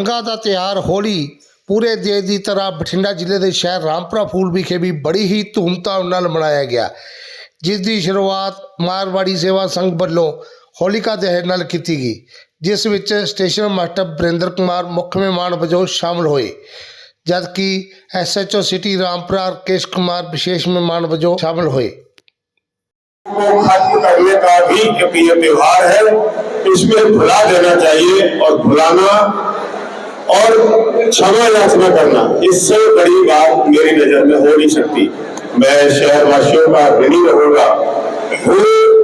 ਰੰਗਾਂ ਦਾ ਤਿਉਹਾਰ ਹੋਲੀ ਪੂਰੇ ਦੇਸ਼ ਦੀ ਤਰ੍ਹਾਂ ਬਠਿੰਡਾ ਜ਼ਿਲ੍ਹੇ ਦੇ ਸ਼ਹਿਰ ਰਾਮਪੁਰਾ ਫੂਲ ਵਿਖੇ ਵੀ ਬੜੀ ਹੀ ਧੂਮਧਾਮ ਨਾਲ ਮਨਾਇਆ ਗਿਆ ਜਿਸ ਦੀ ਸ਼ੁਰੂਆਤ ਮਾਰਵਾੜੀ ਸੇਵਾ ਸੰਘ ਵੱਲੋਂ ਹੋਲਿਕਾ ਦਹਨ ਨਾਲ ਕੀਤੀ ਗਈ ਜਿਸ ਵਿੱਚ ਸਟੇਸ਼ਨ ਮਾਸਟਰ ਬਰਿੰਦਰ ਕੁਮਾਰ ਮੁੱਖ ਮਹਿਮਾਨ ਵਜੋਂ ਸ਼ਾਮਲ ਹੋਏ ਜਦਕਿ ਐਸਐਚਓ ਸਿਟੀ ਰਾਮਪੁਰਾ ਰਕੇਸ਼ ਕੁਮਾਰ ਵਿਸ਼ੇਸ਼ ਮਹਿਮਾਨ ਵਜੋਂ ਸ਼ਾਮਲ ਹੋਏ को खत्म करने का भी एक ये त्योहार है इसमें भुला देना चाहिए और भुलाना اور چھما یاچنا کرنا اس سے بڑی بات میری نظر میں ہو نہیں سکتی میں شہر واسیوں کا ریڈی رہوں گا ہوں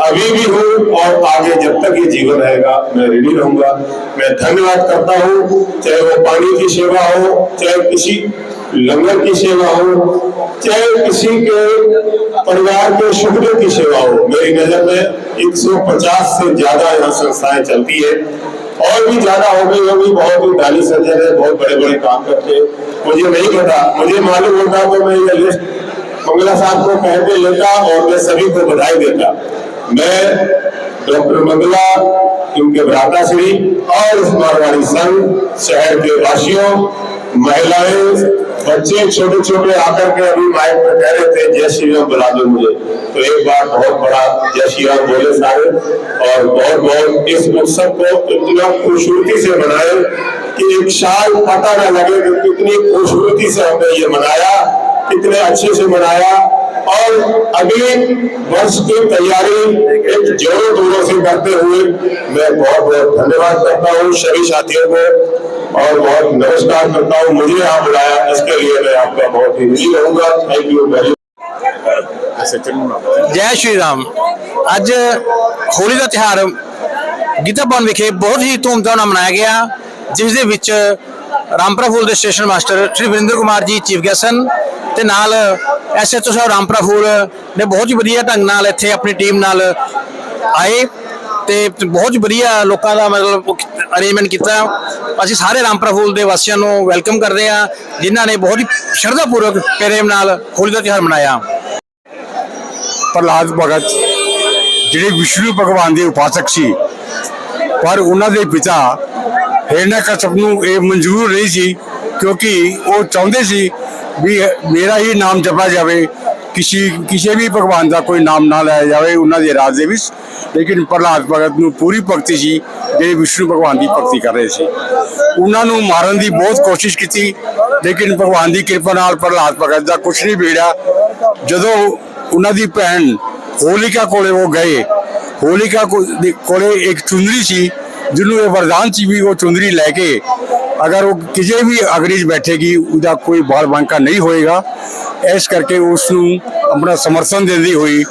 ابھی بھی ہوں اور آگے جب تک یہ جیون رہے گا میں ریڈی رہوں گا میں دھنیہ واد کرتا ہوں چاہے وہ پانی کی سیوا ہو چاہے کسی لنگر کی سیوا ہو چاہے کسی کے پریوار کے شکر کی سیوا ہو میری نظر میں ایک سو پچاس سے زیادہ یہاں سنستھائیں چلتی ہے اور بھی زیادہ ہو گئی ہوگی، بہت ہی ڈالی سجے ہے بہت بڑے بڑے کام کرتے۔ مجھے نہیں پتا، مجھے معلوم ہوتا تو میں یہ لسٹ منگلا صاحب کو کہہ کے لیتا اور میں سبھی کو بدھائی دیتا۔ میں ڈاکٹر منگلا، ان کے سری اور اس مارواڑی سنگھ، شہر کے واشیوں، مہیلائیں بچے چھوٹے چھوٹے آ کر کے ابھی مائک میں کہہ رہے تھے جی جیسی میں بلا دو مجھے۔ تو ایک بار بہت بڑا جی جیسی آپ بولے سارے، اور بہت بہت اس مقصد کو اتنا خوبصورتی سے منائے کہ ایک شال پتہ نہ لگے کہ کتنی خوبصورتی سے ہم نے یہ منایا، کتنے اچھے سے منایا۔ اور اگلے برس کی تیاری ایک دوروں سے کرتے ہوئے میں بہت بہت دھنیہ واد کرتا ہوں شبھی ساتھیوں کو، اور بہت نمسکار کرتا ہوں۔ مجھے یہاں بلایا، اس کے لیے میں آپ کا بہت ہی نجی رہوں گا۔ تھینک یو ویری ਜੈ ਸ਼੍ਰੀ ਰਾਮ ਅੱਜ ਹੋਲੀ ਦਾ ਤਿਹਾਰ ਗੀਤਾ ਭਵਨ ਵਿਖੇ ਬਹੁਤ ਹੀ ਧੂਮਧਾਮ ਨਾਲ ਮਨਾਇਆ ਗਿਆ ਜਿਸ ਦੇ ਵਿੱਚ ਰਾਮਪੁਰਾ ਫੂਲ ਦੇ station master Shri Virinder Kumar ji SHO ਸਾਹਿਬ ਰਾਮਪੁਰਾ ਫੂਲ ਨੇ ਬਹੁਤ ਹੀ ਵਧੀਆ ਢੰਗ ਨਾਲ ਇੱਥੇ ਆਪਣੀ ਟੀਮ ਨਾਲ ਆਏ ਤੇ ਬਹੁਤ ਵਧੀਆ ਲੋਕਾਂ ਦਾ ਮਤਲਬ ਅਰੇਂਜਮੈਂਟ ਕੀਤਾ। ਅਸੀਂ ਸਾਰੇ ਰਾਮਪੁਰਾ ਫੂਲ ਦੇ ਵਾਸੀਆਂ ਨੂੰ ਵੈਲਕਮ ਕਰਦੇ ਹਾਂ, ਜਿਨ੍ਹਾਂ ਨੇ ਬਹੁਤ ਹੀ ਸ਼ਰਧਾ ਪੂਰਵਕ ਪ੍ਰੇਮ ਨਾਲ ਹੋਲੀ ਦਾ ਤਿਉਹਾਰ ਮਨਾਇਆ। ਪ੍ਰਹਲਾਦ ਭਗਤ ਜਿਹੜੇ ਵਿਸ਼ਨੂੰ ਭਗਵਾਨ ਦੇ ਉਪਾਸਕ ਸੀ, ਪਰ ਉਹਨਾਂ ਦੇ ਪਿਤਾ ਹੇਰਨਾ ਕਸਪ ਨੂੰ ਇਹ ਮਨਜ਼ੂਰ ਨਹੀਂ ਸੀ, ਕਿਉਂਕਿ ਉਹ ਚਾਹੁੰਦੇ ਸੀ ਵੀ ਮੇਰਾ ਹੀ ਨਾਮ ਜਪਿਆ ਜਾਵੇ, ਕਿਸੇ ਕਿਸੇ ਵੀ ਭਗਵਾਨ ਦਾ ਕੋਈ ਨਾਮ ਨਾ ਲਿਆ ਜਾਵੇ, ਉਹਨਾਂ ਦੇ ਰਾਜ ਦੇ ਵਿੱਚ। ਲੇਕਿਨ ਪ੍ਰਹਲਾਦ ਭਗਤ ਨੂੰ ਪੂਰੀ ਭਗਤੀ ਸੀ, ਜਿਹੜੇ ਵਿਸ਼ਨੂੰ ਭਗਵਾਨ ਦੀ ਭਗਤੀ ਕਰ ਰਹੇ ਸੀ। ਉਹਨਾਂ ਨੂੰ ਮਾਰਨ ਦੀ ਬਹੁਤ ਕੋਸ਼ਿਸ਼ ਕੀਤੀ, ਲੇਕਿਨ ਭਗਵਾਨ ਦੀ ਕਿਰਪਾ ਨਾਲ ਪ੍ਰਹਲਾਦ ਭਗਤ ਦਾ ਕੁਝ ਨਹੀਂ ਵਿਗੜਿਆ। ਜਦੋਂ ਉਹਨਾਂ ਦੀ ਭੈਣ ਹੋਲਿਕਾ ਕੋਲੇ ਉਹ ਗਏ, ਹੋਲਿਕਾ ਕੋਲੇ ਇੱਕ ਚੁੰਦਰੀ ਸੀ, ਜਿਹਨੂੰ ਇਹ ਵਰਦਾਨ ਸੀ ਵੀ ਉਹ ਚੁੰਦਰੀ ਲੈ ਕੇ اگر وہ کسی بھی اگریز بیٹھے گی اس کا کوئی بال بانکا نہیں ہوئے گا۔ ایس کر کے اس کو اپنا دے دی ہوئی،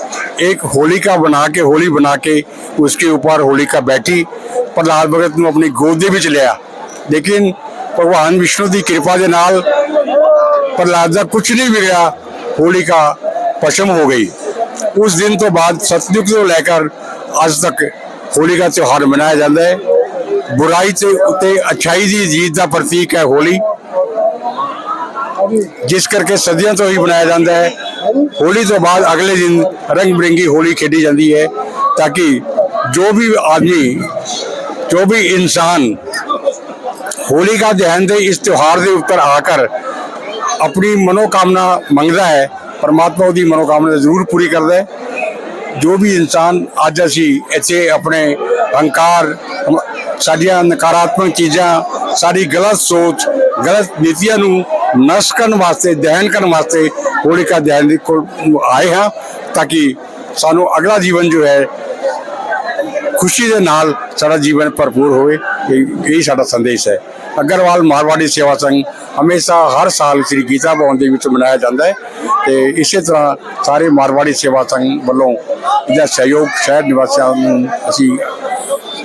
ایک ہولی کا بنا کے، ہولی بنا کے اس کے اوپر ہولیکا بیٹھی۔ پرلاد بھگت نکنی گودی چلیا لیکن پگوان وشنو کی کرپا کے نال پردا کچھ نہیں بگڑا ہولیکا پشم ہو گئی۔ اس دن تو بعد ست تو لے کر آج تک ہولی کا تیوہار منایا جا ہے۔ ਬੁਰਾਈ ਤੇ ਉਤੇ ਅਛਾਈ ਦੀ ਜੀਤ ਦਾ ਪ੍ਰਤੀਕ ਹੈ ਹੋਲੀ ਜਿਸ ਕਰਕੇ ਸਦੀਆਂ ਤੋਂ ਹੀ ਬਣਾਇਆ ਜਾਂਦਾ ਹੈ ਹੋਲੀ ਤੋਂ ਬਾਅਦ ਅਗਲੇ ਦਿਨ ਰੰਗ ਬਰੰਗੀ ਹੋਲੀ ਖੇਡੀ ਜਾਂਦੀ ਹੈ ਤਾਂ ਕਿ ਜੋ ਵੀ ਆਦਮੀ ਜੋ ਵੀ ਇਨਸਾਨ होली का दहन दे इस त्योहार के ऊपर आकर अपनी मनोकामना मंगता है परमात्मा ਉਹਦੀ ਮਨੋਕਾਮਨਾ ਜ਼ਰੂਰ ਪੂਰੀ ਕਰਦਾ ਹੈ ਜੋ ਵੀ ਇਨਸਾਨ ਅੱਜ ਅਸੀਂ ਇੱਥੇ ਆਪਣੇ ਹੰਕਾਰ ਸਾਡੀਆਂ ਨਕਾਰਾਤਮਕ ਚੀਜ਼ਾਂ, ਸਾਡੀ ਗਲਤ ਸੋਚ, ਗਲਤ ਨੀਤੀਆਂ ਨੂੰ ਨਸ਼ਟ ਕਰਨ ਵਾਸਤੇ, ਦਹਨ ਕਰਨ ਵਾਸਤੇ ਹੋਲਿਕਾ ਦਹਨ ਦੇ ਕੋਲ ਆਏ ਹਾਂ ਤਾਂ ਕਿ ਸਾਨੂੰ ਅਗਲਾ ਜੀਵਨ ਜੋ ਹੈ, ਖੁਸ਼ੀ ਦੇ ਨਾਲ ਸਾਡਾ ਜੀਵਨ ਭਰਪੂਰ ਹੋਵੇ। ਇਹ ਇਹ ਸਾਡਾ ਸੰਦੇਸ਼ ਹੈ। ਅਗਰਵਾਲ ਮਾਰਵਾੜੀ ਸੇਵਾ ਸੰਘ ਹਮੇਸ਼ਾ ਹਰ ਸਾਲ ਸ੍ਰੀ ਗੀਤਾ ਭਵਨ ਦੇ ਵਿੱਚ ਮਨਾਇਆ ਜਾਂਦਾ ਹੈ ਤੇ ਇਸੇ ਤਰ੍ਹਾਂ ਸਾਰੇ ਮਾਰਵਾੜੀ ਸੇਵਾ ਸੰਘ ਵੱਲੋਂ ਇਹਦਾ ਸਹਿਯੋਗ ਸ਼ਹਿਰ ਨਿਵਾਸੀਆਂ ਨੂੰ ਅਸੀਂ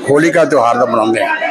ਹੋਲੀ ਦਾ ਤਿਉਹਾਰ ਦਾ ਮਨਾਉਂਦੇ ਹਾਂ